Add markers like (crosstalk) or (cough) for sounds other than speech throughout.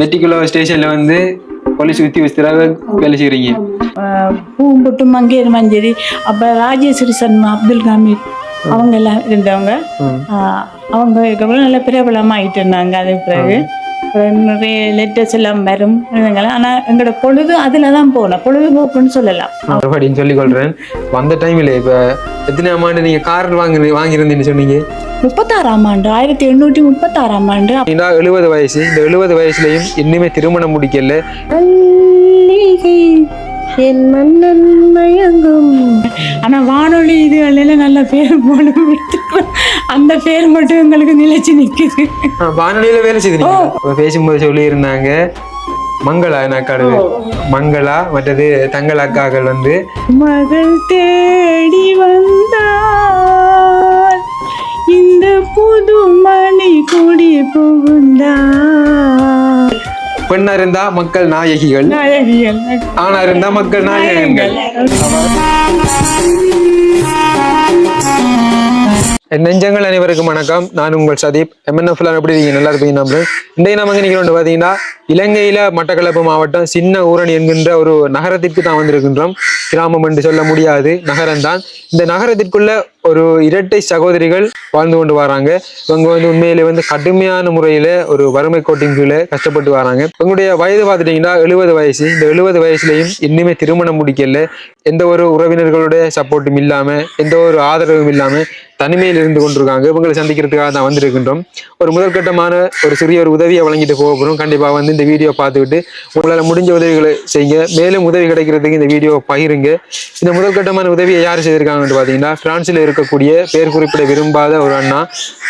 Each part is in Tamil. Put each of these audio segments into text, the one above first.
வெட்டிக்குள்ள ஸ்டேஷன்ல வந்து போலீஸ் உத்தியோகஸ்தராக வேலை செய்றீங்க. பூம்புட்டு மங்கையர் மஞ்சரி அப்போ ராஜேஸ்வரி சர்மா அப்துல் காமீர் அவங்க எல்லாம் இருந்தவங்க அவங்க இதுக்கப்புறம் நல்ல பிரபலமாயிட்டு இருந்தாங்க அது பிறகு. நிறைய லெட்டர்ஸ் எல்லாம் வரும் ஆனால் எங்களோட பொழுது அதில் தான் போனோம் பொழுதுபோக்குன்னு சொல்லலாம். மறுபடியும் சொல்லிக் கொள்றேன் வந்த டைம்ல இப்ப எத்தனை ஆண்டு நீங்க கார் வாங்கி வாங்கியிருந்தீங்கன்னு சொன்னீங்க? முப்பத்தாறாம் ஆண்டு ஆயிரத்தி எண்ணூற்றி முப்பத்தாறாம் ஆண்டு. இந்த எழுபது வயசு. இந்த எழுபது வயசுலயும் இன்னுமே திருமணம் முடிக்கல. என் மன்னன் மயங்கும். ஆனால் வானொலி இதுகளில் நல்ல பேர் போன அந்த பேர் மட்டும் எங்களுக்கு நிலைச்சு நிற்குது ஆ, வானொலியில வேலை அப்ப பேசும்போது சொல்லி இருந்தாங்க மங்களா எனக்கு மங்களா மற்றது தங்கள் அக்காக்கள் வந்து மகள் தேடி வந்தால் இந்த புது மணி கொடி புகுந்தால் பெண்ணா இருந்தா மக்கள் நாயகிகள். நாயகிகள். ஆணா இருந்தா மக்கள் நாயகங்கள் என் நெஞ்சங்கள் அனைவருக்கும் வணக்கம். நான் உங்கள் சதீப். எம்என்எஃப்ல எப்படி நீங்கள் நல்லா இருப்பீங்க நம்புறேன் இன்றைய நமக்கு நீங்கள் வந்து பார்த்தீங்கன்னா இலங்கையில் மட்டக்களப்பு மாவட்டம் சின்ன ஊரணி என்கின்ற ஒரு நகரத்திற்கு தான் வந்திருக்கின்றோம். கிராமம் என்று சொல்ல முடியாது. நகரம் தான் இந்த நகரத்திற்குள்ள ஒரு இரட்டை சகோதரிகள் வாழ்ந்து கொண்டு வராங்க. இவங்க வந்து உண்மையிலே வந்து கடுமையான முறையில் ஒரு வறுமை கோட்டின் கீழே கஷ்டப்பட்டு வராங்க. இவங்களுடைய வயது பார்த்துட்டீங்கன்னா எழுபது வயசு. இந்த எழுபது வயசுலையும் இன்னுமே திருமணம் முடிக்கல. எந்த ஒரு உறவினர்களுடைய சப்போர்ட்டும் இல்லாமல் எந்த ஒரு ஆதரவும் இல்லாமல் தனிமையில் இருந்து கொண்டிருக்காங்க. இவங்களை சந்திக்கிறதுக்காக தான் வந்திருக்கின்றோம். ஒரு முதற்கட்டமான ஒரு சிறிய ஒரு உதவியை வழங்கிட்டு போக போகிறோம் கண்டிப்பாக வந்து இந்த வீடியோ பார்த்துக்கிட்டு உங்களால் முடிஞ்ச உதவிகளை செய்யுங்க. மேலும் உதவி கிடைக்கிறதுக்கு இந்த வீடியோ பகிருங்க. இந்த முதற்கட்டமான உதவியை யார் செய்திருக்காங்கன்னு பார்த்தீங்கன்னா பிரான்சில் இருக்கக்கூடிய பேர் குறிப்பிட விரும்பாத ஒரு அண்ணா.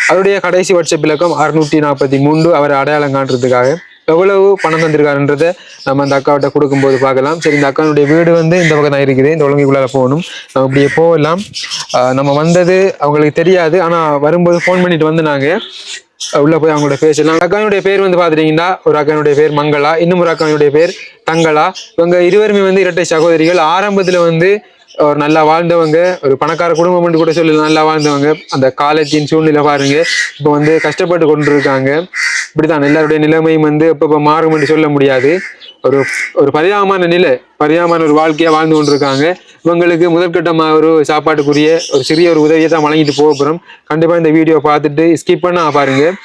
அவருடைய கடைசி வாட்ஸ்அப் இலக்கம் அறுநூற்றி நாற்பத்தி மூன்று. அவரை அடையாளம் காண்றதுக்காக. எவ்வளவு பணம் தந்திருக்காருன்றதை நம்ம அந்த அக்காவிட்ட கொடுக்கும்போது பார்க்கலாம். சரி இந்த அக்காவுடைய வீடு வந்து இந்த பக்கம் தான் இருக்குது. இந்த ஒழுங்குக்குள்ளார போகணும். நம்ம இப்படியே போகலாம். நம்ம வந்தது அவங்களுக்கு தெரியாது. ஆனால் வரும்போது ஃபோன் பண்ணிட்டு வந்து நாங்கள் உள்ள போய் அவங்களோட பேசலாம் அக்கானுடைய பேர் வந்து பார்த்துட்டீங்கன்னா ஒரு அக்கானுடைய பேர் மங்களா இன்னும் ஒரு அக்கானுடைய பேர் தங்களா. இவங்க இருவருமே வந்து இரட்டை சகோதரிகள். ஆரம்பத்துல வந்து ஒரு நல்லா வாழ்ந்தவங்க ஒரு பணக்கார குடும்பம்னு கூட சொல்லி நல்லா வாழ்ந்தவங்க. அந்த காலத்தின் சூழ்நிலை பாருங்க. இப்போ வந்து கஷ்டப்பட்டு கொண்டு இருக்காங்க இப்படிதான் எல்லாருடைய நிலைமையும் வந்து எப்பப்போ மாறும் என்று சொல்ல முடியாது. ஒரு ஒரு பரிதாபமான நிலை பரிதாபமான ஒரு வாழ்க்கையாக வாழ்ந்து கொண்டிருக்காங்க. இவங்களுக்கு முதற்கட்டமாக ஒரு சாப்பாட்டுக்குரிய ஒரு சிறிய ஒரு உதவியை தான் வழங்கிட்டு போக போகிறோம் கண்டிப்பாக இந்த வீடியோ பார்த்துட்டு ஸ்கிப் பண்ண பாருங்கள்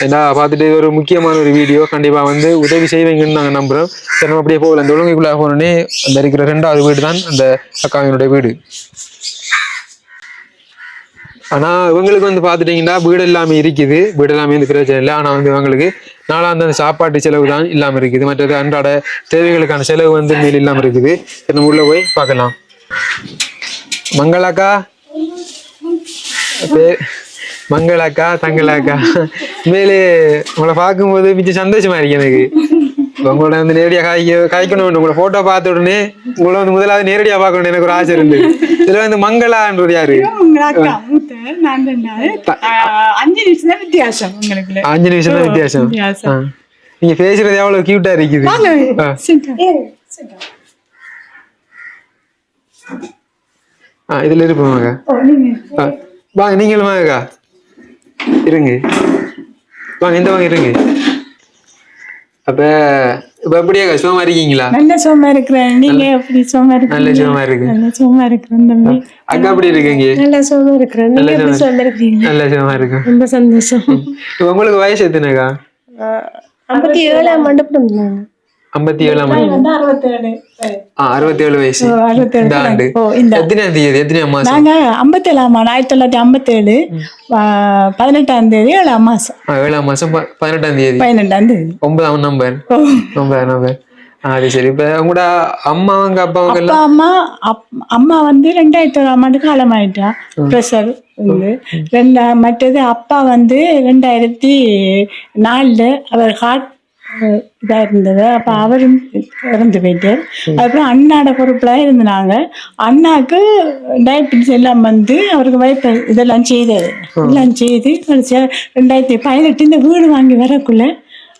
ஏன்னா பார்த்துட்டு இது ஒரு முக்கியமான ஒரு வீடியோ கண்டிப்பா வந்து உதவி செய்வீங்கன்னு நாங்கள் நம்புறோம். சரி நம்ம அப்படியே போகல அந்த ஒழுங்குக்குள்ள போனோடனே அந்த இருக்கிற ரெண்டாவது வீடு தான் அந்த அக்காவினுடைய வீடு. ஆனா இவங்களுக்கு வந்து பாத்துட்டீங்கன்னா வீடு எல்லாமே இருக்குது. வீடு எல்லாமே வந்து பிரச்சனை இல்லை. ஆனா வந்து இவங்களுக்கு நாளாந்த அந்த சாப்பாட்டு செலவு தான் இல்லாம இருக்குது. மற்றது அன்றாட தேவைகளுக்கான செலவு வந்து மேல் இல்லாம இருக்குது. சரி, நம்ம உள்ள போய் பார்க்கலாம். மங்களாக்கா பே- மங்களாக்கா தங்களாக்கா. மேலே உங்களை பார்க்கும்போது மிச்சம் சந்தோஷமா இருக்கு எனக்கு. உங்களோட வந்து நேரடியாக காய்க்க காய்க்கணும் உங்களை போட்டோ பார்த்த உடனே உங்களை வந்து முதலாவது நேரடியா பார்க்கணும் எனக்கு ஒரு ஆசை இருந்தது. இதுல வந்து மங்களான்றது யாரு? அஞ்சு நிமிஷம் தான் வித்தியாசம் அஞ்சு நிமிஷம் தான் வித்தியாசம். நீங்க பேசுறது எவ்வளவு கியூட்டா இருக்குது. இதுல இருப்போமாங்க ஆ. வாங்க நீங்களும் வாங்கக்கா. இருங்க. வாங்க இந்த வாங்க இருங்க. அப்ப இப்ப எப்படியாக்கா சுகமா இருக்கீங்களா? நல்ல சுகமா இருக்கிறேன். நீங்க எப்படி சுகமா நல்ல இருக்கீங்க சுகமா இருக்கு நல்ல சுகமா இருக்கிறேன் தம்பி. அக்கா எப்படி இருக்கீங்க? நல்லா சுகமா இருக்கிறேன். நல்ல நீங்க எப்படி சுகமா இருக்கிறீங்க நல்ல சுகமா இருக்கு ரொம்ப சந்தோஷம். உங்களுக்கு வயசு எத்தனைக்கா? ஐம்பத்தி ஏழாம் மண்டபம் இருந்தாங்க ஐம்பத்தி ஏழாம் அறுபத்தி ஏழு வயசு. இந்த ஆண்டு. தேதி மாசம்? நாங்க ஆண்டு ஆயிரத்தி தொள்ளாயிரத்தி ஐம்பத்தேழு ஆஹ் பதினெட்டாம் தேதி ஏழாம் மாசம். ஏழாம் மாசம் பதினெட்டாம் தேதி. பதினெட்டாம் தேதி. ஒன்பதாம் நம்பர். ஒன்பதாம் நம்பர் அது சரி. இப்ப உங்களோட அம்மாவங்க அப்பாவங்க அப்பா அம்மா அம்மா வந்து ரெண்டாயிரத்தி ஆண்டு காலமாயிட்டா. ப்ரெஷர் வந்து. ரெண்டா மற்றது அப்பா வந்து ரெண்டாயிரத்தி நாலுல அவர் ஹார்ட் இதாக இருந்தது அப்போ அவரும் இறந்து போயிட்டார். அதுக்கப்புறம் அண்ணாட பொறுப்பில் இருந்தாங்க. அண்ணாக்கு டயபிட்டிஸ் எல்லாம் வந்து அவருக்கு வயப்ப இதெல்லாம் செய்தது இதெல்லாம் செய்து கடைசியாக ரெண்டாயிரத்தி பதினெட்டு இந்த வீடு வாங்கி வரக்குள்ள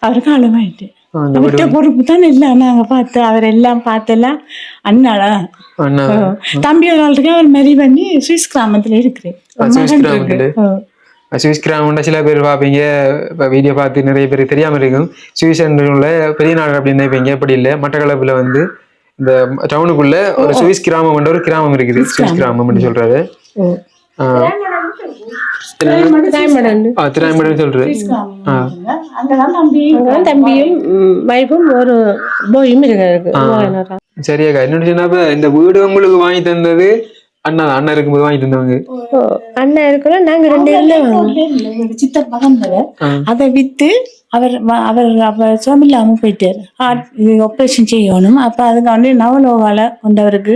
அவர் காலமாயிட்டு அந்த அவர்கிட்ட பொறுப்பு தான் இல்லை. நாங்கள் பார்த்து அவர் எல்லாம் பார்த்தெல்லாம் அண்ணாடா அண்ணா. தம்பி ஒரு ஆள் இருக்கு அவர் மேரி பண்ணி சுவிஸ் கிராமத்துல இருக்கிறேன் சுவிஸ் கிராமம்னா சில பேர் பார்ப்பீங்க. இப்போ வீடியோ பார்த்து நிறைய பேர் தெரியாம இருக்கும். சுவிஸ் உள்ள பெரிய நாடு அப்படின்னு நினைப்பீங்க. அப்படி இல்லை? மட்டக்களப்புல வந்து இந்த டவுனுக்குள்ள ஒரு சுவிஸ் கிராமம் என்ற ஒரு கிராமம் இருக்குது. சுவிஸ் கிராமம். அப்படின்னு சொல்றாரு. தம்பி அங்கதான் தம்பியும் வைஃபும் ஒரு போயும் இருக்காரு. சரியாக்கா என்னன்னு சொன்னா இந்த வீடு உங்களுக்கு வாங்கி தந்தது அண்ணா. அண்ணா இருக்கும்போது வாங்கி தந்தவங்க ஓ, அண்ணா இருக்கல நாங்க ரெண்டு பேர்ல சித்தப்பா வந்தவர். அதை வித்து அவர் அவர் அப்ப சோமில்லாம போயிட்டாரு. ஹார்ட் இது ஆப்ரேஷன் செய்யணும். அப்ப அதுக்கு வந்து நவலோவால கொண்டவருக்கு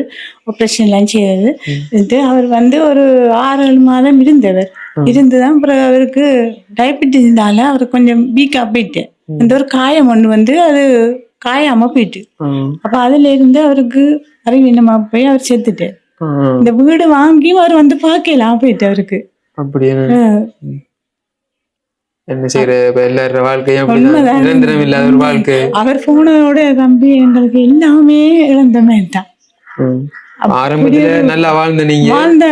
ஆப்ரேஷன் எல்லாம் செய்யறது. இது அவர் வந்து ஒரு ஆறு ஏழு மாதம் இருந்தவர். இருந்துதான் அப்புறம் அவருக்கு டயபெட்டிஸ்னால அவர் கொஞ்சம் வீக்கா போயிட்டு இந்த ஒரு காயம் ஒண்ணு வந்து அது காயாம போயிட்டு. அப்ப அதுல இருந்து அவருக்கு அறிவீனமா போய் அவர் செத்துட்டார். இந்த வீடு வாங்கி அவர் வந்து பார்க்கலாம் போயிட்டு அவருக்கு. அப்படியே? என்ன செய்யற? இப்ப எல்லாரோட வாழ்க்கையும் நிரந்தரம் இல்லாத ஒரு வாழ்க்கை. அவர் போனதோட தம்பி எங்களுக்கு எல்லாமே இழந்த மாதிரி தான். ஆரம்பத்துல நல்லா வாழ்ந்த நீங்க? வாழ்ந்த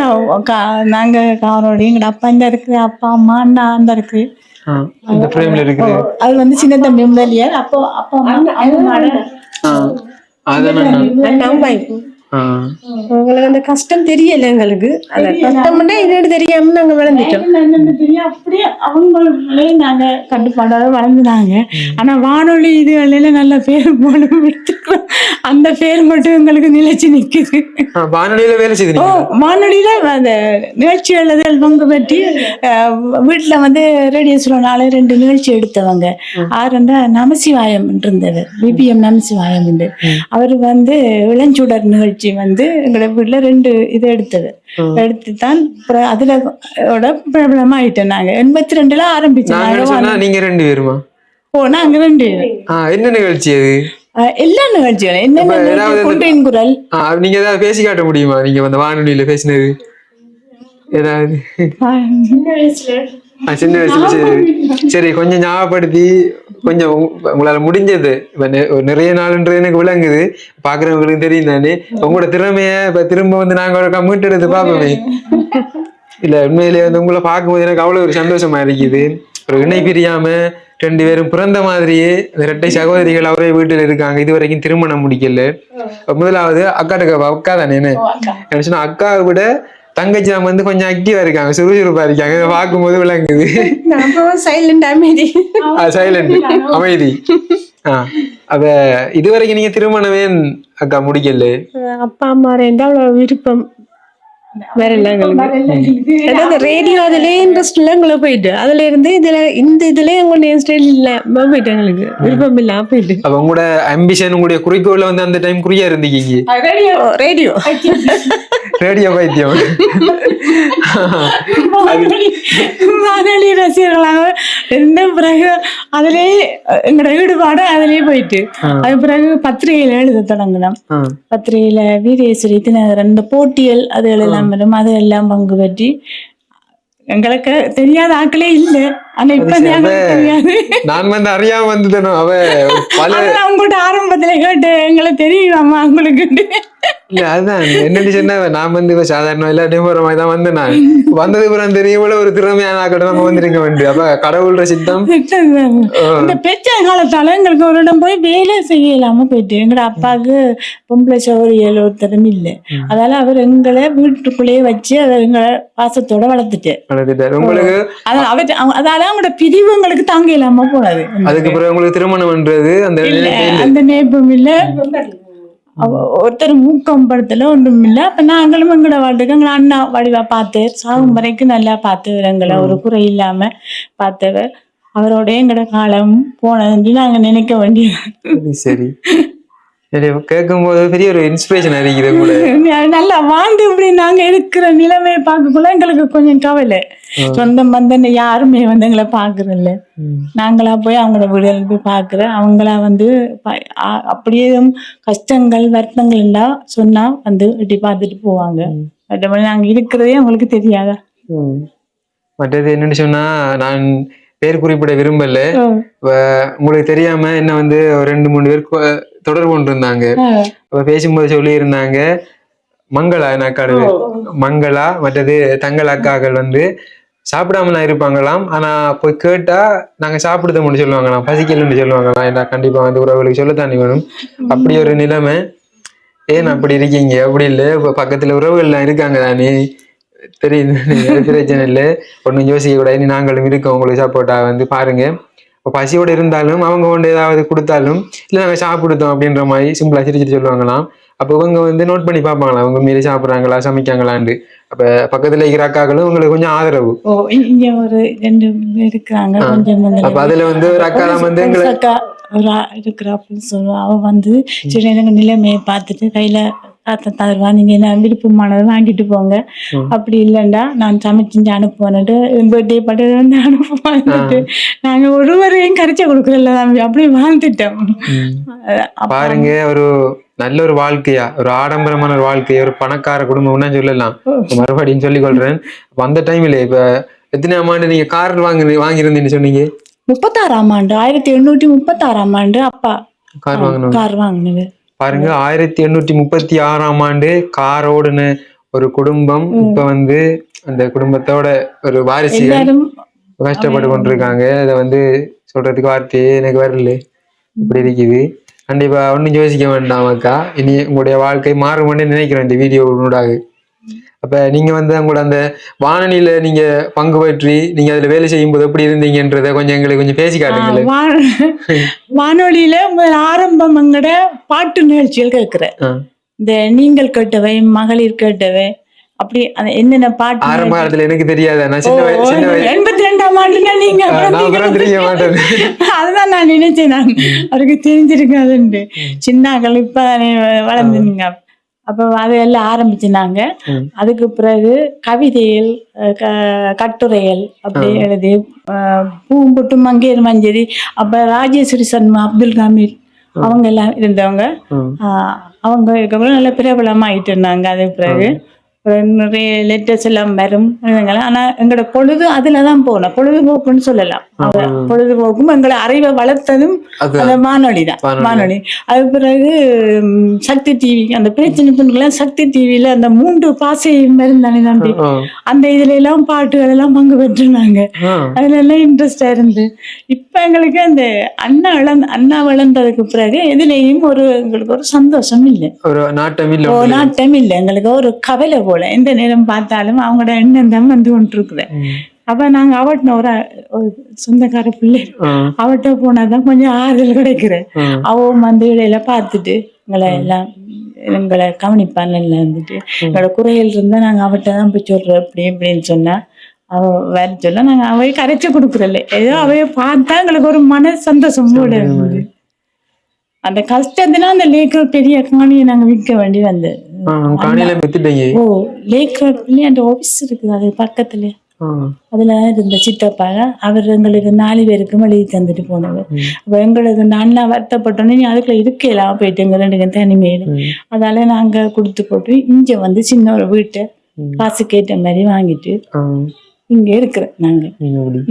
கா- நாங்க காரோட எங்கட அப்பா இந்த இருக்கு அப்பா அம்மா அண்ணா அந்த இருக்கு. ஆ, இந்த ஃப்ரேம்ல இருக்குது. அது வந்து சின்ன தம்பி முதலியார் அப்போ அப்பா அம்மா. அதான் அண்ணா. உங்களுக்கு அந்த கஷ்டம் தெரியல எங்களுக்கு. அந்த கஷ்டம்னா என்னன்னு தெரியாம நாங்க வளர்ந்துட்டோம். தெரியும் அப்படியே அவங்களே நாங்க கட்டுப்பாடோட வளர்ந்துனாங்க ஆனா வானொலி இதுகளில நல்ல பேர் எடுத்துக்கிறோம் அந்த பேர் மட்டும் எங்களுக்கு நிலைச்சு நிக்குது. ஆ, வானொலியில வேலை ஓ செய்தீங்க வானொலியில அந்த நிகழ்ச்சி எழுதல் பங்கு பற்றி வீட்டுல வந்து ரேடியோ நாலு ரெண்டு நிகழ்ச்சி எடுத்தவங்க. ஆறுண்டா நமசிவாயம் இருந்தவர் பிபிஎம் நமசிவாயம் உண்டு அவர் வந்து இளஞ்சுடர் நிகழ்ச்சி வந்து எங்களோட வீட்டுல ரெண்டு இது எடுத்தவர் எடுத்து தான் அதுல ஓட பிரபலமாயிட்டோம் நாங்க. எண்பத்தி ரெண்டுல ஆரம்பிச்சோம் நாங்க நாங்க சொன்னா நீங்க ரெண்டு பேருமா? ஓ நாங்க ரெண்டு என்ன நிகழ்ச்சி அது? எல்லா நிகழ்ச்சிகளும். என்னென்ன கொன்றையின் குரல்? ஆ, நீங்க ஏதாவது பேசி காட்ட முடியுமா? நீங்க அந்த வானொலியில பேசினது. ஏதாவது? சின்ன வயசுல. சரி கொஞ்சம் ஞாபகப்படுத்தி கொஞ்சம் உங்களால முடிஞ்சது. இப்ப நிறைய நாள்ன்றது எனக்கு விளங்குது. பாக்குறவங்களுக்கு தெரியும் தானே உங்களோட திறமைய இப்ப திரும்ப வந்து நாங்க ஒரு மீட்டெடுத்து பார்ப்போமே. இல்ல உண்மையிலேயே வந்து உங்களை பார்க்கும்போது எனக்கு அவ்வளவு ஒரு சந்தோஷமா இருக்குது. ஒரு இணை பிரியாம ரெண்டு பேரும் பிறந்த மாதிரியே இரட்டை சகோதரிகள் அவரே வீட்டில் இருக்காங்க. இது வரைக்கும் திருமணம் முடிக்கல. முதலாவது அக்காட்டுக்கு அக்கா தானே என்ன? என்ன சொன்னா அக்காவை விட தங்கச்சி நம்ம வந்து கொஞ்சம் ஆக்டிவா இருக்காங்க. சுறுசுறுப்பா இருக்காங்க. இதை பார்க்கும்போது விளங்குது. சைலண்ட் அமைதி. சைலண்ட் அமைதி. அப்ப இதுவரைக்கும் நீங்க திருமணமே அக்கா முடிக்கல. அப்பா அம்மா ரெண்டு விருப்பம். வேற இல்ல அதாவது ரேடியோ அதுலயே இன்ட்ரெஸ்ட் இல்ல எங்களுக்கு போயிட்டு. அதுல இருந்து இதுல இந்த இதுலயே உங்களுடைய இன்ட்ரெஸ்ட் இல்ல. போயிட்டு எங்களுக்கு. விருப்பம் இல்லாம போயிட்டு. அப்ப உங்களோட அம்பிஷன் உங்களுடைய குறிக்கோள்ல வந்து அந்த டைம் குறியா இருந்தீங்க ரேடியோ ரேடியோ பைத்தியம். வானொலி ரசிகர்களாக இருந்த பிறகு அதிலே எங்களோட ஈடுபாடு அதிலே போயிட்டு. அது பிறகு பத்திரிகையில எழுத தொடங்கினோம். பத்திரிகையில வீரேஸ்வரி தினகரன் இந்த போட்டியல் அது எல்லாம் வரும் அது எல்லாம் பங்கு பற்றி. எங்களுக்கு தெரியாத ஆட்களே இல்லை. ஆனா இப்ப நான் வந்து அறியாம வந்துட்டேனோ? அவ (laughs) உங்கள்கிட்ட ஆரம்பத்துல கேட்டு எங்களை தெரியுமாமா உங்களுக்கு? இல்ல அதுதான். என்னன்னு சொன்னா? நான் வந்து இப்ப சாதாரண எல்லாத்தையும் போற மாதிரி தான் நான். வந்தது தெரியும் இவ்வளவு ஒரு திறமையான ஆக்கிட்ட நம்ம வந்திருக்க வேண்டிய அப்ப கடவுளோட சித்தம். இந்த பெற்ற காலத்தால எங்களுக்கு ஒரு இடம் போய் வேலை செய்யலாம போயிட்டு எங்களோட அப்பாவுக்கு பொம்பளை சௌரியல் ஒருத்தரும் இல்லை. அதால அவர் எங்களை வீட்டுக்குள்ளேயே வச்சு அவர் எங்களை பாசத்தோட வளர்த்துட்டு. வளர்த்துட்டாரு. உங்களுக்கு அவர் அவ- அதால அவங்களோட பிரிவு எங்களுக்கு தாங்க இல்லாம போனது. அதுக்கு பிறகு உங்களுக்கு திருமணம்ன்றது அந்த அந்த நேபம் இல்ல. ஒருத்தர் ஊக்கம் படுத்தல ஒன்றும் இல்ல. அப்ப நாங்களும் எங்களோட வாழ்க்கை எங்களை அண்ணா வடிவா பார்த்து சாகும் வரைக்கும் நல்லா பார்த்தவர் எங்களை ஒரு குறை இல்லாம பார்த்தவர் அவரோட எங்களோட காலம் போனதுன்னு நாங்க நினைக்க வேண்டியது. சரி, சரி சரி கேட்கும் போது பெரிய ஒரு இன்ஸ்பிரேஷன் இருக்குது கூட நல்லா வாழ்ந்து இப்படி நாங்க இருக்கிற நிலைமையை பார்க்கக்குள்ள எங்களுக்கு கொஞ்சம் கவலை. சொந்தம் பந்தம் யாருமே வந்து எங்களை பாக்குறதில்ல நாங்களா போய் அவங்களோட வீடுகள் போய் பார்க்குற அவங்களா வந்து அப்படியே கஷ்டங்கள் வருத்தங்கள் எல்லாம் சொன்னா வந்து எட்டி பார்த்துட்டு போவாங்க. மற்றபடி நாங்க இருக்கிறதே அவங்களுக்கு தெரியாதா. மற்றது என்னன்னு சொன்னா நான் பேர் குறிப்பிட விரும்பல. உங்களுக்கு தெரியாம என்ன வந்து ரெண்டு மூணு பேர் தொடர்பு கொண்டு இருந்தாங்க அப்ப பேசும்போது சொல்லி இருந்தாங்க மங்களா என்ன அக்காடு? மங்களா மற்றது தங்கள் அக்காக்கள் வந்து சாப்பிடாமலாம் இருப்பாங்களாம். ஆனா போய் கேட்டா நாங்க சாப்பிடுதோம்னு சொல்லுவாங்களாம். பசிக்கலன்னு சொல்லுவாங்களாம். ஏன்னா கண்டிப்பா வந்து உறவுகளுக்கு சொல்லத்தானே வேணும். அப்படி ஒரு நிலைமை. ஏன் அப்படி இருக்கீங்க? அப்படி இல்லை. இப்ப பக்கத்துல உறவுகள்லாம் இருக்காங்க தானே. தெரியுது. (laughs) பிரச்சனை இல்லை. ஒன்றும் யோசிக்க கூடாது நாங்களும் இருக்கோம். உங்களுக்கு சப்போர்ட்டா வந்து பாருங்க. இப்போ பசியோட இருந்தாலும் அவங்க கொண்டு ஏதாவது கொடுத்தாலும் இல்லை நாங்கள் சாப்பிடுதோம் அப்படின்ற மாதிரி சிம்பிளா சிரிச்சிட்டு சொல்லுவாங்களாம். அப்போ இவங்க வந்து நோட் பண்ணி பார்ப்பாங்களாம் அவங்க மீறி சாப்பிட்றாங்களா சமைக்காங்களான்னு அப்ப பக்கத்துல இருக்கிற அக்காக்களும் உங்களுக்கு கொஞ்சம் ஆதரவு. ஓ இங்க ஒரு ரெண்டு இருக்கிறாங்க அப்ப அதுல வந்து ஒரு அக்கா வந்து எங்களை அக்கா ஒரு இருக்கிறா அப்படின்னு சொல்லுவா அவ வந்து எனக்கு நிலைமையை பார்த்துட்டு கையில தாத்தா தருவா நீங்க என்ன விருப்பமானதை வாங்கிட்டு போங்க. அப்படி இல்லைண்டா நான் சமைச்சு அனுப்புவேன்ட்டு பர்த்டே பட்டு வந்து அனுப்புவான்ட்டு நாங்க ஒருவரையும் கரைச்ச கொடுக்கல தம்பி அப்படி வாழ்ந்துட்டோம். பாருங்க ஒரு நல்ல ஒரு வாழ்க்கையா ஒரு ஆடம்பரமான ஒரு வாழ்க்கையா ஒரு பணக்கார குடும்பம்னா சொல்லலாம். மறுபடியும் சொல்லிக் கொள்றேன் அந்த டைம்ல இப்ப எத்தனையாம் ஆண்டு நீங்க கார் வாங்கி வாங்கியிருந்தீங்கன்னு சொன்னீங்க? முப்பத்தாறாம் ஆண்டு ஆயிரத்தி எண்ணூற்றி முப்பத்தாறாம் ஆண்டு அப்பா. கார் வாங்கினது. பாருங்க ஆயிரத்தி எண்ணூற்றி முப்பத்தி ஆறாம் ஆண்டு காரோடுன ஒரு குடும்பம் இப்ப வந்து அந்த குடும்பத்தோட ஒரு வாரிசுகள் கஷ்டப்பட்டு கொண்டிருக்காங்க. அதை வந்து சொல்றதுக்கு வார்த்தையே எனக்கு வரல. இப்படி இருக்குது. கண்டிப்பா ஒன்றும் யோசிக்க வேண்டாம் அக்கா. இனி உங்களுடைய வாழ்க்கை மாறுமென்னு நினைக்கிறேன் இந்த வீடியோ ஊடாக. அப்ப நீங்க வந்து உங்களோட அந்த வானொலியில நீங்க பங்கு பற்றி நீங்க அதுல வேலை செய்யும் போது எப்படி இருந்தீங்கன்றத கொஞ்சம் எங்களுக்கு கொஞ்சம் பேசி காட்டுங்களேன். வானொலியில முதல் ஆரம்பம் எங்கட பாட்டு நிகழ்ச்சிகள் கேட்கிறேன். இந்த நீங்கள் கேட்டவை மகளிர் கேட்டவை அப்படி என்னென்ன பாட்டு ஆரம்ப காலத்துல எனக்கு தெரியாது. சின்ன சின்ன எண்பத்தி ரெண்டாம் ஆண்டுனா நீங்க அதுதான் நான் நினைச்சேன் நான். அவருக்கு தெரிஞ்சிருக்காதுன்ட்டு சின்னாக்கள் இப்ப வளர்ந்துனீங்க அப்ப அதையெல்லாம் ஆரம்பிச்சுனாங்க. அதுக்கு பிறகு கவிதைகள் க- கட்டுரைகள் அப்படி எழுதி பூம்புட்டு மங்கையர் மஞ்சரி அப்ப ராஜேஸ்வரி சர்மா அப்துல் காமீர் அவங்க எல்லாம் இருந்தவங்க. அவங்க இதுக்கப்புறம் நல்ல பிரபலமாயிட்டு இருந்தாங்க. அது பிறகு நிறைய லெட்டர்ஸ் எல்லாம் வரும். ஆனா எங்களோட பொழுது அதுல தான் போனோம். பொழுதுபோக்குன்னு சொல்லலாம். பொழுதுபோக்கும் எங்களை அறிவை வளர்த்ததும் அந்த வானொலி தான். வானொலி. அது பிறகு சக்தி டிவி அந்த பேச்சு நிபுணர்கள்லாம் சக்தி டிவியில அந்த மூன்று பாசை மருந்தானே நம்பி ஆ. அந்த இதுல எல்லாம் பாட்டுகள் எல்லாம் பங்கு பெற்றுனாங்க. அதுல எல்லாம் இன்ட்ரெஸ்டா இருந்து. இப்ப எங்களுக்கு அந்த அண்ணா வளர்ந்த அண்ணா வளர்ந்ததுக்கு பிறகு எதுலேயும் ஒரு எங்களுக்கு ஒரு சந்தோஷம் இல்லை. ஒரு நாட்டம் இல்ல. நாட்டம் இல்லை. எங்களுக்கு ஒரு கவலை போல. எந்த நேரம் பார்த்தாலும் அவங்களோட எண்ணம் தான் வந்து கொண்டிருக்குது அப்ப நாங்க அவட்ட ஒரு சொந்தக்கார பிள்ளை. அவட்ட போனாதான் கொஞ்சம் ஆறுதல் கிடைக்கிறேன் ஆ. அவன் வந்து இடையில பார்த்துட்டு எங்களை எல்லாம் எங்களை கவனிப்பான் இருந்துட்டு எங்களோட குறைகள் இருந்தா நாங்க அவட்ட தான் போய் சொல்றோம். அப்படி இப்படின்னு சொன்னா அவ வேற சொல்ல நாங்க அவைய கரைச்சு கொடுக்குறல ஏதோ அவைய பார்த்தா எங்களுக்கு ஒரு மன சந்தோஷம் கூட இருந்தது. அந்த கஷ்டத்துல அந்த லேக்கர் பெரிய காணியை நாங்க விற்க வேண்டி வந்தது. காணியில வித்துட்டீங்க ஓ லேக்கர் அந்த ஆபீஸ் இருக்குது அது பக்கத்துல. அதுல இருந்த சித்தப்பா அவர் எங்களுக்கு நாலு பேருக்கும் எழுதி தந்துட்டு போனவர். அப்ப எங்களுக்கு நல்லா வருத்தப்பட்டோன்னே நீ அதுக்குள்ள இருக்கலாம் போயிட்டு எங்க ரெண்டு தனிமையில. அதால நாங்க கொடுத்து போட்டு இங்க வந்து சின்ன ஒரு வீட்டை காசு கேட்ட மாதிரி வாங்கிட்டு. இங்க இருக்கிறோம் நாங்க.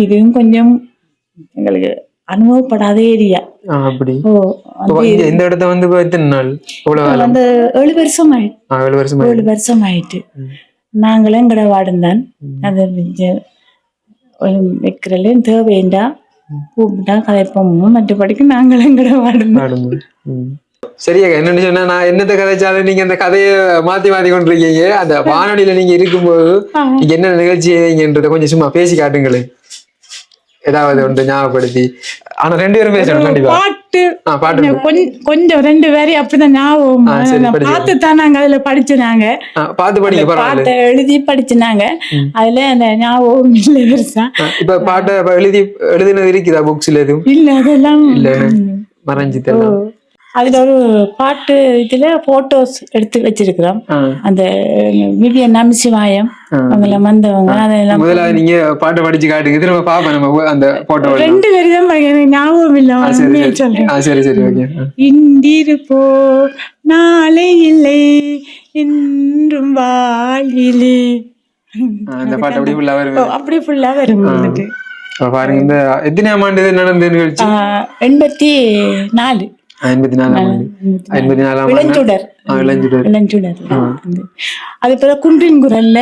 இதுவும் கொஞ்சம் எங்களுக்கு அனுபவப்படாத ஏரியா இந்த இடத்த வந்து எத்தனை நாள்? அந்த ஏழு வருஷம் ஆயிட்டு ஆ, ஏழு வருஷம் ஆயிட்டு நாங்களும் எங்கட வாடுந்தான் அது வைக்கிறல தேவைண்டா கூப்பிட்டா கதைப்போம். மற்றபடிக்கு நாங்களும் எங்கட வாடுந்தோம் சரியா என்னன்னு சொன்னா நான் என்னத்த கதைச்சாலும் நீங்க அந்த கதையை மாத்தி மாத்தி கொண்டிருக்கீங்க. அந்த (laughs) வானொலியில நீங்க இருக்கும்போது நீங்க என்ன நிகழ்ச்சி கொஞ்சம் சும்மா பேசி காட்டுங்களேன். ஏதாவது ஒன்று ஞாபகப்படுத்தி. ஆனா ரெண்டு பேரும் பேசணும் கண்டிப்பா. பாட்டு. பாட்டு கொஞ்சம் ரெண்டு பேரும் அப்படிதான் ஞாபகம். பார்த்து தான் நாங்க அதுல படிச்சுனாங்க. பாத்து பரவாயில்ல. பாட்டை எழுதி படிச்சுனாங்க. அதுல அந்த ஞாபகம் இல்லை பெருசா. இப்ப பாட்டை எழுதி எழுதினது இருக்குதா புக்ஸ்ல எதுவும்? இல்ல அதெல்லாம் மறைஞ்சு தெரியல அதுல ஒரு பாட்டு இதுல போட்டோஸ் எடுத்து வச்சிருக்கிறோம். அந்த விவியன் நமசிவாயம் அவங்கெல்லாம் வந்தவங்க அதெல்லாம் முதல்ல நீங்க பாட்டை படிச்சு காட்டுங்க. திரும்ப பாப்பேன் நம்ம அந்த போட்டோ ரெண்டு பேரும் தான். எனக்கு ஞாபகம் இல்லை. சரி சரி. ஓகே. இன்றிருப்போ நாளை இல்லை என்றும் வாழ்விலே அந்த பாட்டு அப்படியே ஃபுல்லா ஓ, வருவேன் அப்படி ஃபுல்லா வரும் பாருங்க இந்த எத்தனையாம் ஆண்டு நடந்த நிகழ்ச்சி? எண்பத்தி நாலு. ஐம்பத்தி நாலாம் ஆண்டு. ஐம்பத்தி நாலாம் ஆண்டு. இளஞ்சுடர். ஆ, இளஞ்சுடர். இளஞ்சுடர் வந்து. அது பிறகு குன்றின் குரல்ல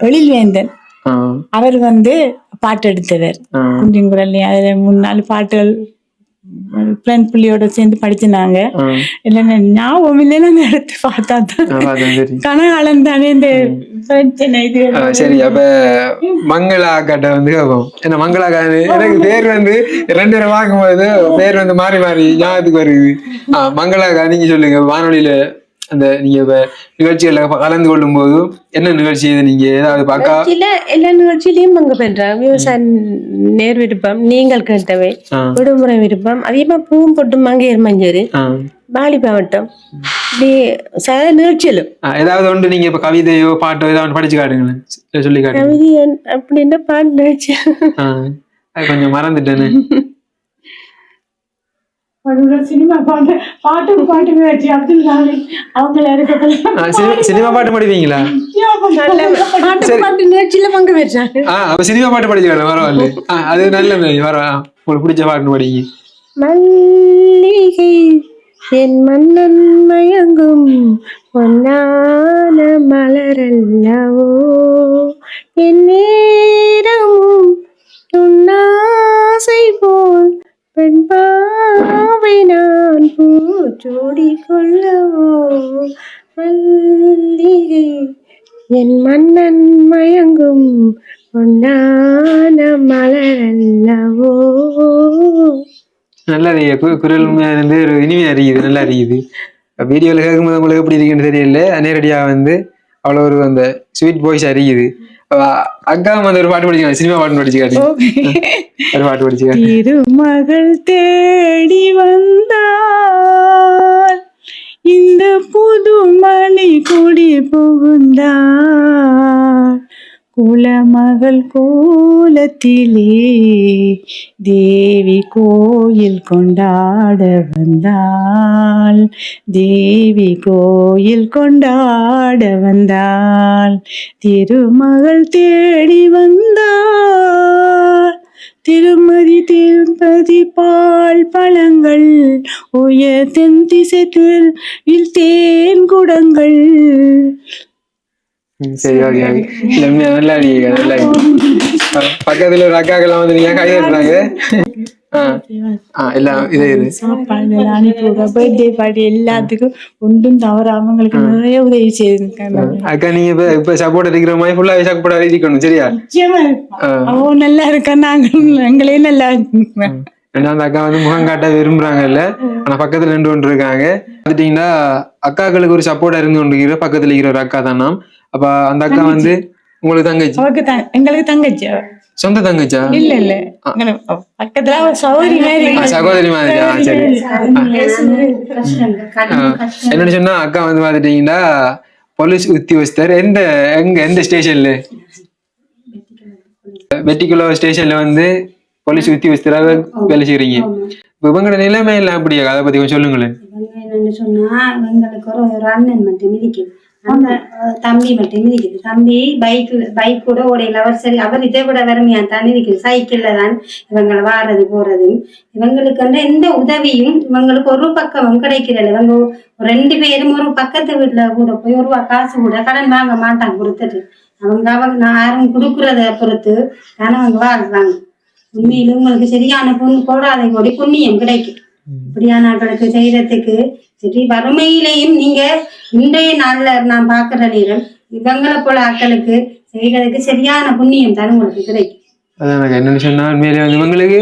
எழில்வேந்தன். அவர் வந்து பாட்டு எடுத்தவர் அதுல மூணு நாலு பாட்டுகள் ஃப்ரெண்ட் பிள்ளையோட சேர்ந்து படிச்சினாங்க. இல்லைன்னா ஞாபகம் இல்லைன்னு எடுத்து பார்த்தா தான். கனகாலம் தானே இந்த பிரச்சனை இது. சரி அப்ப மங்களா அக்காட்ட வந்து என்ன மங்களா அக்கா எனக்கு பேர் வந்து ரெண்டு பேரும் பார்க்கும்போது பேர் வந்து மாறி மாறி ஞாபகத்துக்கு வருது. மங்களா அக்கா நீங்க சொல்லுங்க வானொலியில அந்த நீங்க நிகழ்ச்சிகள்ல கலந்து கொள்ளும் போது என்ன நிகழ்ச்சி இது நீங்க ஏதாவது பாக்கா? நிகழ்ச்சியில எல்லா நிகழ்ச்சியிலையும் பங்கு பெற்றாங்க விவசாய நேர் விருப்பம் நீங்கள் கேட்டவை விடுமுறை விருப்பம் அதிகமா பூவும் பொட்டும் மங்கையர் மஞ்சள் ஆ. பாலி மாவட்டம் சில நிகழ்ச்சியிலும் ஏதாவது ஒன்று நீங்க இப்ப கவிதையோ பாட்டோ ஏதாவது படிச்சு காட்டுங்களேன். சொல்லி காட்டுங்க. கவிதை அப்படின்னா பாட்டு நிகழ்ச்சி. கொஞ்சம் மறந்துட்டேன்னு (laughs) சினிமா பாட்டு பாட்டு பாட்டு வச்சு அப்துல் கலாம் அவங்கள ஆ, சினிமா- சினிமா பாட்டு படிப்பீங்களா? பாட்டு பாட்டு நிகழ்ச்சியில பங்கு பெற்றாங்க ஆ அப்ப சினிமா பாட்டு படிச்சுக்கலாம் பரவாயில்ல. அது நல்லது வர உங்களுக்கு பிடிச்ச பாட்டு படிங்க. மல்லிகை என் மன்னன் மயங்கும் பொன்னான மலரல்லவோ என் நேரமும் பூச்சோடி கொள்ளவோ மல்லிகை என் மன்னன் மயங்கும் பொன்னான மலரல்லவோ. நல்லா இருக்கு குரல் வந்து ஒரு இனிமையா இருக்குது நல்லா இருக்குது வீடியோவில் கேட்கும்போது உங்களுக்கு எப்படி இருக்குன்னு தெரியல. நேரடியாக வந்து அவ்வளோ ஒரு அந்த ஸ்வீட் வாய்ஸ் அறியுது. அக்கா வந்து ஒரு பாட்டு படிச்சுக்காங்க சினிமா பாட்டு படிச்சு ஒரு பாட்டு படிச்சு திருமகள் தேடி புகுந்தார். குலமகள் கோலத்திலே தேவி கோயில் கொண்டாட வந்தாள். தேவி கோயில் கொண்டாட வந்தாள். திருமகள் தேடி வந்தாள். திருமதி திருப்பதி பால் பழங்கள் உயர் தென் திசைத்தில் இல் தேன் குடங்கள். சரி ஓகே ஓகே. நல்லா நல்லா (laughs) பக்கத்துல ஒரு அக்காக்கெல்லாம் வந்து நீங்க எல்லாம் இது இது சாப்பாடு அனுப்பி விடுற பர்த்டே பார்ட்டி எல்லாத்துக்கும் ஒன்றும் தவறாம அவங்களுக்கு நிறைய உதவி செய்திருக்காங்க அக்கா நீங்க இப்ப இப்ப சப்போர்ட் அடிக்கிற மாதிரி ஃபுல்லாவே சப்போர்ட் இருக்கணும் சரியா நல்லா இருக்கா நாங்களும் எங்களே நல்லா அந்த அக்கா வந்து முகம் காட்ட விரும்புறாங்கல்ல ஆனா பக்கத்துல ரெண்டு ஒன்று இருக்காங்க பார்த்துட்டீங்கன்னா அக்காக்களுக்கு ஒரு சப்போர்ட்டா இருந்து கொண்டு இருக்கிற பக்கத்துல இருக்கிற ஒரு அக்கா தானாம் அப்ப அந்த அக்கா வந்து உங்களுக்கு தங்கச்சி எங்களுக்கு தங்கச்சி. சொந்த தங்கச்சா? இல்ல இல்ல. எங்களுக்கு பக்கத்துல சௌரி. மாதிரி. சகோதரி மாதிரி. ஆ, சரி என்னன்னு சொன்னா அக்கா வந்து பாத்துட்டீங்கன்னா போலீஸ் உத்தியோகஸ்தர். எந்த எங்க எந்த ஸ்டேஷன்ல? வெட்டிக்குலோ ஸ்டேஷன்ல வந்து போலீஸ் உத்தியோகஸ்தராக வேலை செய்றீங்க. இப்ப இவங்களோட நிலைமை எல்லாம் அப்படியா அதை பத்தி கொஞ்சம் சொல்லுங்களேன். இவங்க என்னன்னு சொன்னா இவங்களுக்கு ஒரு அண்ணன் மட்டும் மிதிக்குது தம்பி மட்டும் மிதிக்குது தம்பி பைக் பைக் கூட ஓடையில. அவர் சரி அவர் இதை விட வறுமையா தான் இருக்குது சைக்கிள்ல தான் இவங்களை வாரது போறது. இவங்களுக்கு வந்து எந்த உதவியும் இவங்களுக்கு ஒரு பக்கமும் கிடைக்கிறதில்ல. இவங்க ஒரு ரெண்டு பேரும் ஒரு பக்கத்து வீட்டுல கூட போய் ஒரு ரூபா காசு கூட கடன் வாங்க மாட்டாங்க கொடுத்துட்டு. அவங்க அவங்க நான் யாரும் கொடுக்கறத பொறுத்து தானே அவங்க வாழ்றாங்க. உண்மையில உங்களுக்கு சரியான பொண்ணு போடாத கோடி புண்ணியம் கிடைக்கும். இப்படியானாக்களுக்கு செய்யறதுக்கு? சரி வறுமையிலையும் நீங்க இன்றைய நாள்ல நான் பாக்குற நேரம் இவங்களை போல ஆட்களுக்கு செய்யறதுக்கு சரியான புண்ணியம் தான் உங்களுக்கு கிடைக்கும். அதான் என்னன்னு சொன்னா உண்மையிலே வந்து இவங்களுக்கு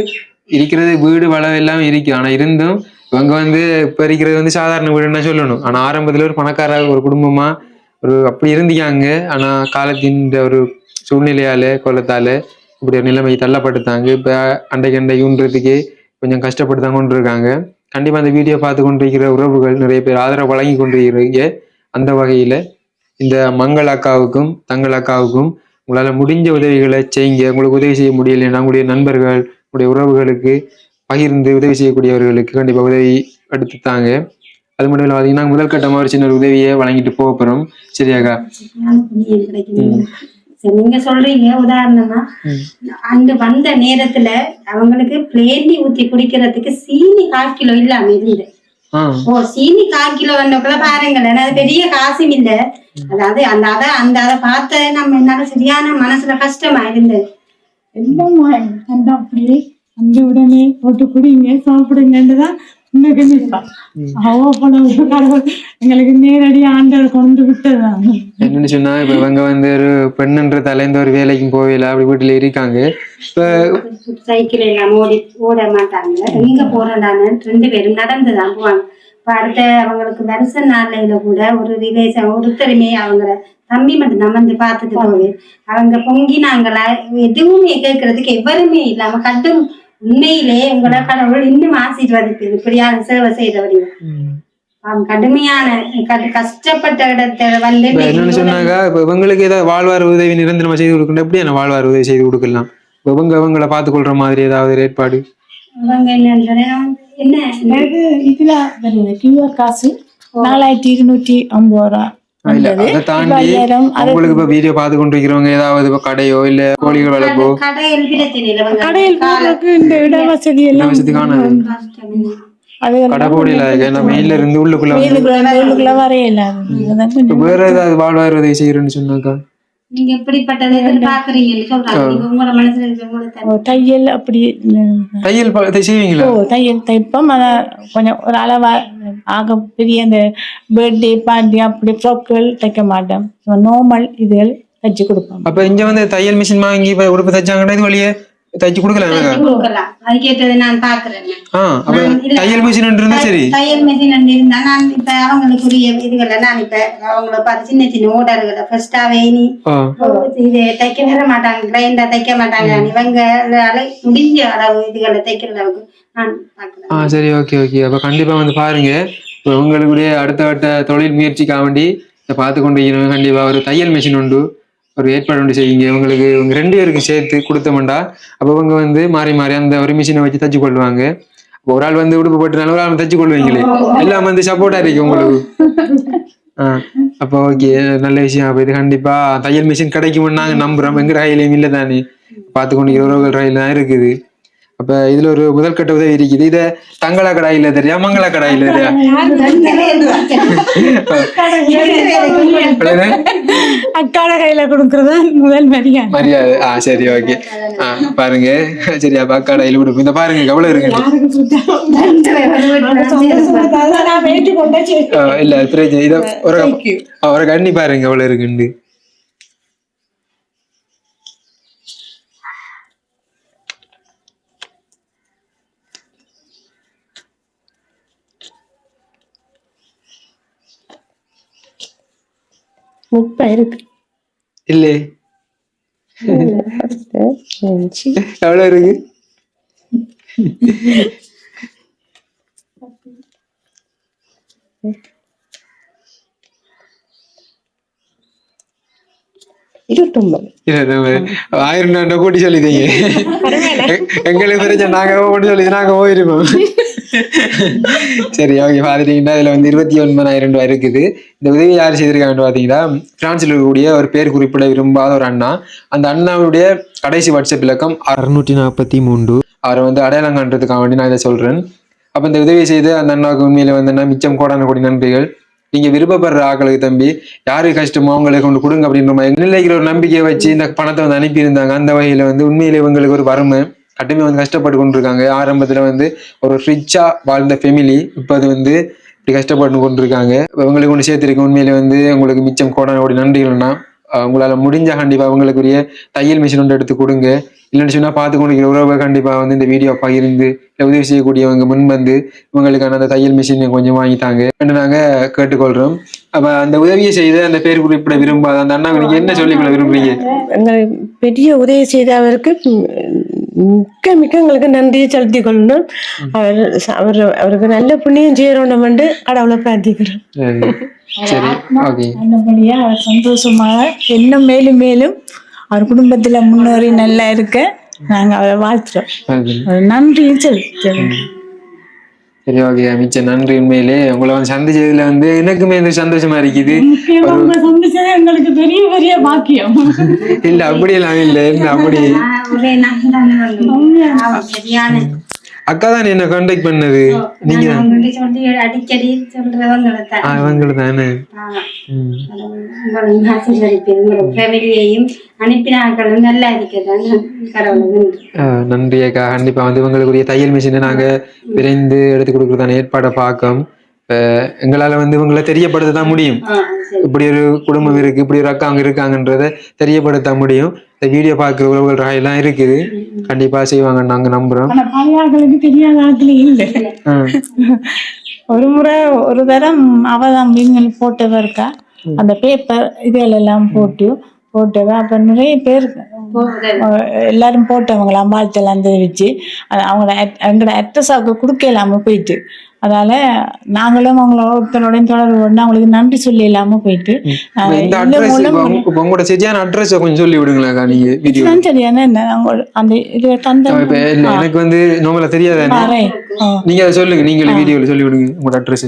இருக்கிறது வீடு வளம் எல்லாம் இருக்கு. ஆனா இருந்தும் இவங்க வந்து இப்ப இருக்கிறது வந்து சாதாரண வீடுன்னு சொல்லணும். ஆனா ஆரம்பத்துல ஒரு பணக்கார ஒரு குடும்பமா ஒரு அப்படி இருந்தியாங்க. ஆனா காலத்தின் இந்த ஒரு சூழ்நிலையால கொள்ளத்தால இப்படி ஒரு நிலைமை தள்ளப்பட்டுட்டாங்க இப்ப அண்டைக்கு அண்டைக்கு உண்றதுக்கே கொஞ்சம் கஷ்டப்பட்டு தான் கொண்டு இருக்காங்க கண்டிப்பா அந்த வீடியோ பார்த்து கொண்டிருக்கிற உறவுகள் நிறைய பேர் ஆதரவு வழங்கி கொண்டிருக்கிறீங்க அந்த வகையில இந்த மங்கள் அக்காவுக்கும் தங்கள் அக்காவுக்கும் உங்களால முடிஞ்ச உதவிகளை செய்யுங்க. உங்களுக்கு உதவி செய்ய முடியலைன்னா உங்களுடைய நண்பர்கள் உங்களுடைய உறவுகளுக்கு பகிர்ந்து உதவி செய்யக்கூடியவர்களுக்கு கண்டிப்பா உதவி எடுத்து தாங்க. அது மட்டும் இல்லை பார்த்தீங்கன்னா முதல் கட்டமா ஒரு சின்ன உதவியை வழங்கிட்டு போக போகிறோம் சரியாக்கா? நீங்க சொல்றீங்க உதாரணமா அந்த வந்த நேரத்துல அவங்களுக்கு பிளேண்டி ஊத்தி குடிக்கிறதுக்கு சீனி கால் கிலோ இல்லாம இருந்தது. ஆ. ஓ சீனி கால் கிலோ வந்தக்குள்ள பாருங்களேன் அது பெரிய காசும் இல்ல. அதாவது அந்த அதை அந்த அதை பார்த்த நம்ம என்னால சரியான மனசுல கஷ்டமா இருந்தது. எல்லாம் அப்படியே அந்த உடனே போட்டு குடிங்க சாப்பிடுங்கன்னு தான் எங்களுக்கு நேரடி ஆண்டவர் கொண்டு விட்டதான் என்னன்னு சொன்னா இப்ப இவங்க வந்து ஒரு பெண்ணுன்ற தலைந்த ஒரு வேலைக்கும் போகல அப்படி வீட்டுல இருக்காங்க. இப்ப சைக்கிள் எல்லாம் ஓடி ஓட மாட்டாங்க. எங்க போறேன்டான்னு ரெண்டு பேரும் நடந்துதான் போவாங்க. இப்ப அடுத்த அவங்களுக்கு வருஷ நாளையில கூட ஒரு ரிலேஷன் ஒருத்தருமே அவங்கள தம்பி மட்டும் தான் வந்து பார்த்துட்டு போகுது. அவங்க பொங்கினாங்களா எதுவுமே கேட்கறதுக்கு எவருமே இல்லாம கட்டும் உண்மையிலே உங்களோட கடவுள் இன்னும் ஆசீர்வதிப்பு இப்படியான சேவை செய்தவர்கள் அவங்க கடுமையான கஷ்டப்பட்ட வந்து இப்ப என்னன்னு சொன்னாக்கா இப்ப இவங்களுக்கு ஏதாவது வாழ்வார் உதவி நிரந்தரமா செய்து கொடுக்கணும் எப்படியான வாழ்வார் உதவி செய்து கொடுக்கலாம்? இவங்க இவங்களை பார்த்து கொள்ற மாதிரி ஏதாவது ஏற்பாடு? சொன்னா, என்ன? இதுல வருது கியூஆர் காசு நாலாயிரத்தி இருநூற்றி ஐம்பது ரூபா. உங்களுக்கு இப்ப வீடியோ பார்த்து கொண்டு இருக்கிறவங்க ஏதாவது இப்ப கடையோ இல்ல கோழிகள் வளர்ப்போ? கடையில் இந்த இட வசதி எல்லாம் வசதி காணாது. இருந்து உள்ளுக்குள்ள வேற ஏதாவது வாழ்வார் உதவி செய்யறேன்னு சொன்னாக்கா? நீங்க எப்படிப்பட்டதை ஓ, தையல் அப்படி தையல் ப- தை- செய்வீங்களா? ஓ தையல் தைப்போம் அதை கொஞ்சம் ஒரு அளவா ஆக பெரிய அந்த பர்த்டே பார்ட்டி அப்படி ஃப்ராக்குகள் தைக்க மாட்டோம் நார்மல் இதுகள் தைச்சு கொடுப்போம். அப்ப இங்க வந்து தையல் மிஷின் வாங்கி உடுப்பு தைச்சாங்கன்னா இது வழியே தைச்சு கொடுக்கலாம் கொடுக்கலாம் அது கேட்டதை நான் பாக்குறேன் ஆ அப்ப தையல் மிஷின் இருந்தா சரி தையல் மெஷின் இருந்தா நான் இப்ப அவங்களுக்குரிய இதுகளை நான் இப்ப அவங்கள பார்த்து சின்ன சின்ன ஓடர்களை ஃபர்ஸ்டாவே நீ இது தைக்க வர மாட்டாங்க கிரைண்டா தைக்க மாட்டாங்க இவங்க முடிஞ்ச அளவு இதுகளை தைக்கிற அளவுக்கு நான் பாக்குறேன் ஆ சரி ஓகே ஓகே அப்ப கண்டிப்பா வந்து பாருங்க உங்களுடைய அடுத்த வட்ட தொழில் முயற்சிக்காக வேண்டி பார்த்து கொண்டு கண்டிப்பா ஒரு தையல் மிஷின் உண்டு ஒரு ஏற்பாடு ஒன்று செய்யுங்க. இவங்களுக்கு இவங்க ரெண்டு பேருக்கும் சேர்த்து கொடுத்தோம்டா. அப்போ இவங்க வந்து மாறி மாறி அந்த ஒரு மிஷினை வச்சு தச்சு கொள்வாங்க. அப்போ ஒரு ஆள் வந்து உடுப்பு போட்டுனாலும் ஒரு ஆள் தச்சு கொள்வீங்களே. எல்லாம் வந்து சப்போர்ட்டா இருக்கு உங்களுக்கு. ஆ அப்போ ஓகே நல்ல விஷயம். அப்போ இது கண்டிப்பா தையல் மிஷின் கிடைக்கும்னு நாங்க நம்புறோம். எங்க ரயிலையும் இல்லை தானே. பார்த்து கொண்டு உறவுகள் ரயில் தான் இருக்குது. அப்ப இதுல ஒரு முதல் கட்ட உதவி இருக்குது. இத தங்களா கடாயில தெரியா மங்களா கடாயில தெரியா? அக்காட கையில கொடுக்கறதா முதல் மரியாதை. மரியாதை. ஆ சரி ஓகே. ஆ பாருங்க. சரி அப்ப கடாயில கொடுப்போம். இந்த பாருங்க கவலை இருக்கு இல்ல பிரச்சனை. இத ஒரு ஒரு கண்ணி பாருங்க எவ்வளவு இருக்குண்டு முப்பது இருக்கு இல்ல பத்து, அஞ்சு எவ்வளவு இருக்கு இருபத்தொன்பது இல்ல, நம்ம ஆயிரம் ரெண்டு கூட்டி சொல்லிட்டீங்க எ- எங்களுக்கு பிரச்சனை நாங்க மட்டும் சொல்லி நாங்க போயிருப்போம் சரி ஓகே பாத்துட்டீங்கன்னா இதுல வந்து இருபத்தி ஒன்பதாயிரம் ரூபாய் இருக்குது. இந்த உதவி யார் செய்திருக்காங்கன்னு பாத்தீங்கன்னா பிரான்சில் இருக்கக்கூடிய ஒரு பேர் குறிப்பிட விரும்பாத ஒரு அண்ணா. அந்த அண்ணாவுடைய கடைசி வாட்ஸ்அப் இலக்கம் அறுநூற்றி நாற்பத்தி மூன்று. அவரை வந்து அடையாளம் காண்றதுக்காக வேண்டி நான் இதை சொல்றேன். அப்ப இந்த உதவி செய்து அந்த அண்ணாவுக்கு உண்மையில வந்து மிச்சம் கோடான கோடி நன்றிகள். நீங்க விருப்பப்படுற ஆக்களுக்கு தம்பி யாரு கஷ்டமோ அவங்களுக்கு கொண்டு கொடுங்க அப்படின்ற மாதிரி. நிலைக்கிற ஒரு நம்பிக்கையை வச்சு இந்த பணத்தை வந்து அனுப்பியிருந்தாங்க. அந்த வகையில வந்து உண்மையிலே இவங்களுக்கு ஒரு வறுமை. கட்டுமே வந்து கஷ்டப்பட்டு கொண்டிருக்காங்க. ஆரம்பத்தில் வந்து ஒரு ஃப்ரிட்ஜாக வாழ்ந்த ஃபெமிலி இப்போ அது வந்து இப்படி கஷ்டப்பட்டு கொண்டிருக்காங்க. இவங்களுக்கு ஒன்று சேர்த்துருக்க உண்மையிலே வந்து உங்களுக்கு மிச்சம் கோடான நன்றிகள்னா உங்களால் முடிஞ்சால் முடிஞ்ச கண்டிப்பா அவங்களுக்குரிய தையல் மிஷின் ஒன்று எடுத்து கொடுங்க. இல்லைன்னு சொன்னால் பார்த்து கொண்டு உறவை கண்டிப்பாக வந்து இந்த வீடியோ பகிர்ந்து உதவி செய்யக்கூடியவங்க முன் வந்து இவங்களுக்கான அந்த தையல் மிஷினை கொஞ்சம் வாங்கித்தாங்க என்று நாங்கள் கேட்டுக்கொள்கிறோம் அப்போ அந்த உதவியை செய்து அந்த பேர் குறிப்பிட விரும்பாத அந்த அண்ணா நீங்கள் என்ன சொல்லிக்கொள்ள விரும்புறீங்க? பெரிய உதவி செய்த அவருக்கு மிக்க மிக்க எங்களுக்கு நன்றியை செலுத்திக் கொள்ளணும் அவர் அவர் அவருக்கு நல்ல புண்ணியம் செய்யறோம் என்று கடவுளை பிரார்த்திக்கிறோம். சரி. சரி ஓகே. நல்லபடியா அவர் சந்தோஷமாக இன்னும் மேலும் மேலும் அவர் குடும்பத்துல முன்னேறி நல்லா இருக்க நாங்க அவரை வாழ்த்துறோம். நன்றியும் செலுத்துறோம் சரி ஓகே மிச்ச நன்றி உண்மையிலே. உங்களை வந்து சந்திச்சதுல வந்து எனக்குமே வந்து சந்தோஷமா இருக்குது. எங்களுக்கு பெரிய பெரிய பாக்கியம். இல்ல அப்படியெல்லாம் இல்ல என்ன அப்படி. அக்கா தான் என்ன கான்டாக்ட் பண்ணது. நீங்க அடிக்கடி அவங்கள தானே? நன்றி. அக்கா. கண்டிப்பா வந்து இவங்களுக்குரிய தையல் மிஷினை நாங்க விரைந்து எடுத்து கொடுக்கறதான ஏற்பாடை பார்க்கோம் எங்களால வந்து இவங்களை தெரியப்படுத்த தான் முடியும். இப்படி ஒரு குடும்பம் இருக்கு இப்படி ஒரு அக்கா அங்க இருக்காங்கன்றத தெரியப்படுத்த முடியும். இந்த வீடியோ பார்க்குற உறவுகள் எல்லாம் இருக்குது. கண்டிப்பா செய்வாங்க நாங்க நம்புறோம். ஆட்களுக்கு தெரியாத ஆட்களே இல்லை. ஒரு முறை ஒரு தரம் அவதான் நீங்கள் போட்டவ இருக்கா? அந்த பேப்பர் இதுகள் எல்லாம் போட்டு போட்டவ அப்ப நிறைய பேர் எல்லாரும் போட்டவங்களாம் வாழ்த்தெல்லாம் தெரிவிச்சு at- எங்களோட அட்ரஸாவுக்கு கொடுக்க இல்லாம போயிட்டு அதால நாங்களும் அவங்களோட ஒருத்தரோடையும் தொடர்பு கொண்டு அவங்களுக்கு நன்றி சொல்லி இல்லாம போயிட்டு உங்களோட சரியான அட்ரஸ் கொஞ்சம் சொல்லி விடுங்களேன் நீங்க சரியான என்ன அவங்க அந்த இது தந்த எனக்கு வந்து நோமலா தெரியாது. நீங்க அதை சொல்லுங்க நீங்களே வீடியோல சொல்லி விடுங்க உங்களோட அட்ரஸ்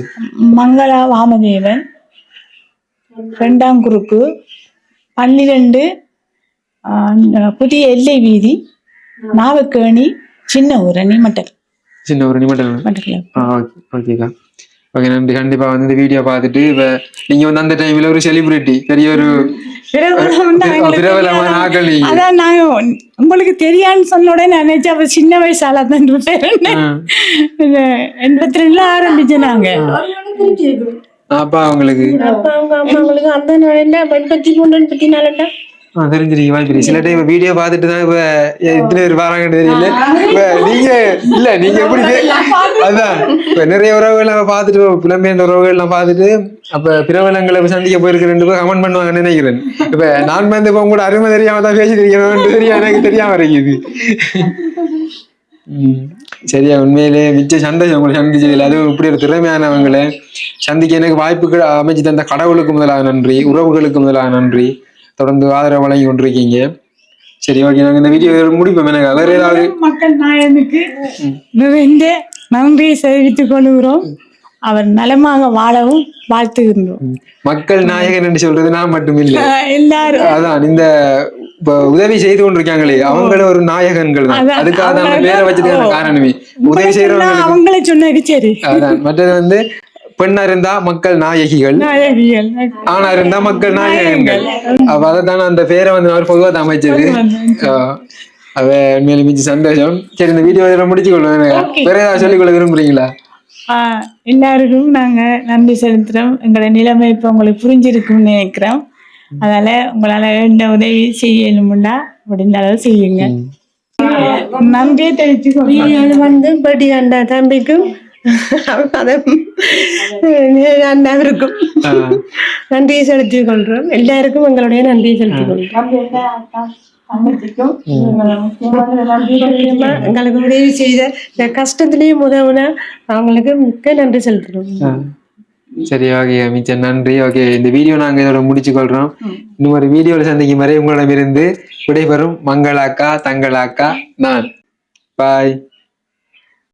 மங்களா வாமதேவன் ரெண்டாம் குறுக்கு பன்னிரெண்டு ஆஹ், புதிய எல்லை வீதி நாவக்கேணி சின்ன ஊரணி மட்டல் சின்ன ஒரு நிமிடம் மட்டக்கில் ஆ. ஓகே ஓகேக்கா. ஓகே நன்றி. கண்டிப்பா வந்து இந்த வீடியோ பார்த்துட்டு இப்ப நீங்க வந்து அந்த டைம்ல ஒரு செலிபிரிட்டி பெரிய ஒரு நீங்க. உங்களுக்கு தெரியான்னு சொன்ன உடனே நான் நினைச்சேன் அப்ப சின்ன வயசால தான் இருப்பேன் ஆ. எண்பத்தி ரெண்டுல ஆரம்பிச்சோம் நாங்க. அப்பா அவங்களுக்கு? அப்ப அவங்க அந்த தெரிஞ்சிருக்கீங்க வாய்ப்பு. சில டைம் வீடியோ பார்த்துட்டு தான் இப்ப எத்தனை பேர் வராங்கன்னு தெரியல. இப்ப நீங்க இல்ல நீங்க எப்படி அதான் இப்ப நிறைய உறவுகள் எல்லாம் பார்த்துட்டு புலம்பெயர்ந்த உறவுகள் எல்லாம் பார்த்துட்டு அப்ப பிரபலங்களை சந்திக்க போயிருக்க ரெண்டு பேர் கமெண்ட் பண்ணுவாங்கன்னு நினைக்கிறேன். இப்ப நான் வந்து இப்ப உங்களோட அருமை தெரியாம தான் பேசிட்டு தெரியும் எனக்கு தெரியாம இருக்குது. சரியா உண்மையிலே மிச்ச சந்தோஷம் உங்களை சந்திச்சதில். அதுவும் இப்படி ஒரு திறமையானவங்களை சந்திக்க எனக்கு வாய்ப்புகள் அமைச்சு தந்த கடவுளுக்கு முதலாக நன்றி உறவுகளுக்கு முதலாக நன்றி. தொடர்ந்து ஆதரவு வழங்கி கொண்டிருக்கீங்க. சரி ஓகே நாங்க இந்த வீடியோ முடிப்போம். எனக்கு வேற ஏதாவது மக்கள் நாயனுக்கு நிறைந்த நன்றியை தெரிவித்துக் கொள்கிறோம். அவர் நலமாக வாழவும் வாழ்த்துகின்றோம். மக்கள் நாயகன் என்று சொல்றது நான் மட்டும் இல்லை. எல்லாரும். அதான் இந்த உதவி செய்து கொண்டிருக்காங்களே அவங்களும் ஒரு நாயகன்கள் தான். அதுக்காக அந்த பேரை வச்சதுக்கான காரணமே. உதவி அவங்களே சொன்னது சரி. அதான் மற்றது வந்து பெண்ணா இருந்தா மக்கள் நாயகிகள் ஆனா இருந்தா மக்கள் நாயகங்கள் அப்ப அதைத்தானே அந்த பேரை வந்து அவர் பொதுவா தான் அமைச்சது. அவ உண்மையில மிஞ்சி சந்தோஷம். சரி இந்த வீடியோ இதெல்லாம் முடிச்சு கொள்ளுங்க வேற ஏதாவது சொல்லிக்கொள்ள விரும்புறீங்களா? எல்லாருக்கும் நாங்க நன்றி செலுத்துறோம். எங்களோட நிலைமை இப்ப உங்களுக்கு புரிஞ்சிருக்கும்னு நினைக்கிறோம். அதனால உங்களால எந்த உதவி செய்யணும்னா முடிந்த அளவு செய்யுங்க. நன்றியை தெரிவிச்சுக்கோங்க வந்து படி அண்ணா தம்பிக்கும் அண்ணாவிற்கும். நன்றியை செலுத்திக் கொள்றோம் எல்லாருக்கும் எங்களுடைய நன்றியை செலுத்திக் கொள்றோம் எங்களுக்கு உதவி செய்த இந்த கஷ்டத்திலையும் உதவுன அவங்களுக்கு மிக்க நன்றி செலுத்துறோம் சரி ஓகே மிச்சம். நன்றி. ஓகே இந்த வீடியோ நாங்க இதோட முடிச்சு கொள்றோம் இன்னும் ஒரு வீடியோல சந்திக்கும் வரை உங்களிடமிருந்து விடைபெறும் மங்களாக்கா தங்களாக்கா நான். பாய்